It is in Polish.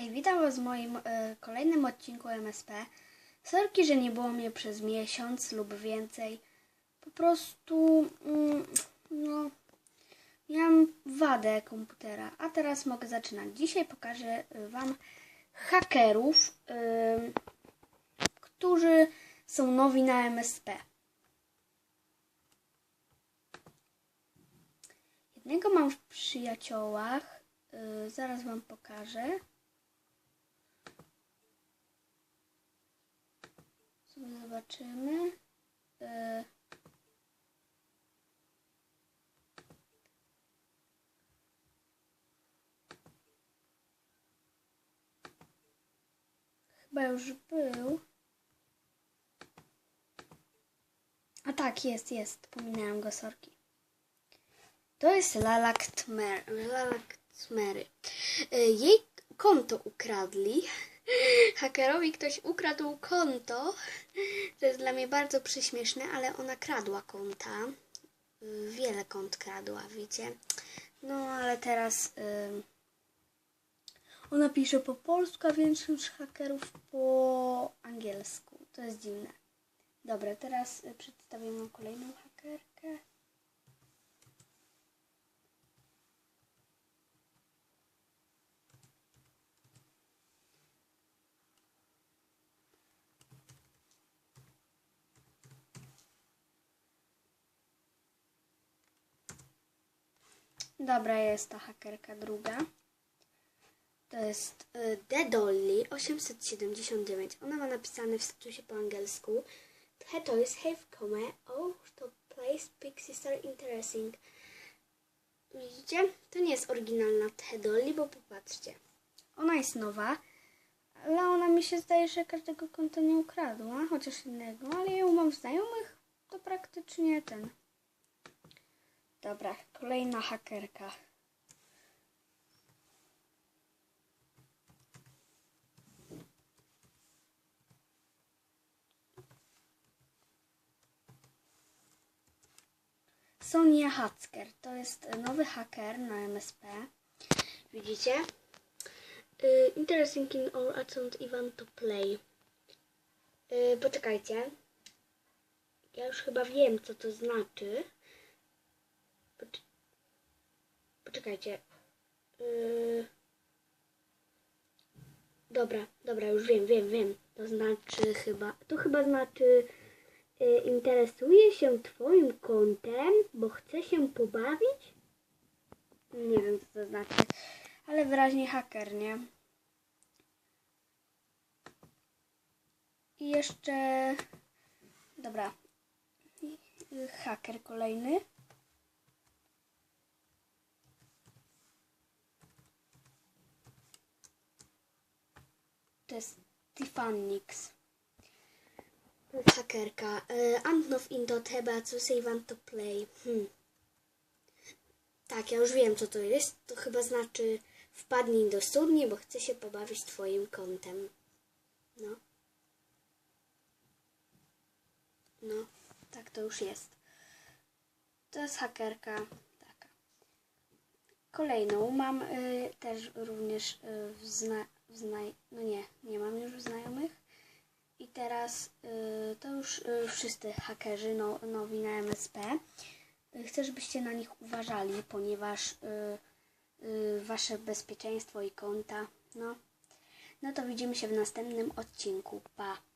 Hej, witam Was w moim e, kolejnym odcinku MSP. Sorki, że nie było mnie przez miesiąc lub więcej. Po prostu, mm, no, miałam wadę komputera, a teraz mogę zaczynać. Dzisiaj pokażę Wam hakerów, e, którzy są nowi na MSP. Jednego mam w przyjaciołach, e, zaraz Wam pokażę. Zobaczymy. E, Chyba już był. A tak, jest, jest. Pominąłem go, sorki. To jest Lalak Tmer, Lalak Tmery. E, Jej konto ukradli. Hakerowi ktoś ukradł konto. To jest dla mnie bardzo przyśmieszne, ale ona kradła konta. Wiele kont kradła, wiecie. No, ale teraz ona pisze po polsku, a większość hakerów po angielsku. To jest dziwne. Dobra, teraz y, przedstawię wam kolejną hakerkę. Dobra, jest ta hakerka druga. To jest y, The Dolly 879. Ona ma napisane w statusie po angielsku. He to jest have come. Oh, to place Pixie Star interesting. Widzicie? To nie jest oryginalna The Dolly, bo popatrzcie. Ona jest nowa, ale ona mi się zdaje, że każdego konta nie ukradła, chociaż innego, ale ją mam w znajomych, to praktycznie ten. Dobra, kolejna hakerka. Sonia Hacker. To jest nowy haker na MSP. Widzicie? Y, interesting in all account event to play. Y, poczekajcie. Ja już chyba wiem, co to znaczy. Pocz- Poczekajcie. Yy... Dobra, dobra, już wiem, wiem, wiem. To znaczy chyba, to chyba znaczy yy, interesuje się twoim kontem, bo chce się pobawić? Nie wiem, co to znaczy, ale wyraźnie haker, nie? I jeszcze... Dobra. Yy, Haker kolejny. To jest jest hakerka. Uh, Antnow into teba, co say want to play. Hmm. Tak, ja już wiem, co to jest. To chyba znaczy wpadnij do studni, bo chcę się pobawić twoim kontem. No. No, tak to już jest. To jest hakerka taka. Kolejną mam y, też również y, w, zna, znaj... No nie, nie mam już znajomych. I teraz y, to już y, wszyscy hakerzy no, nowi na MSP. Y, chcę, żebyście na nich uważali, ponieważ y, wasze bezpieczeństwo i konta, no. No to widzimy się w następnym odcinku. Pa!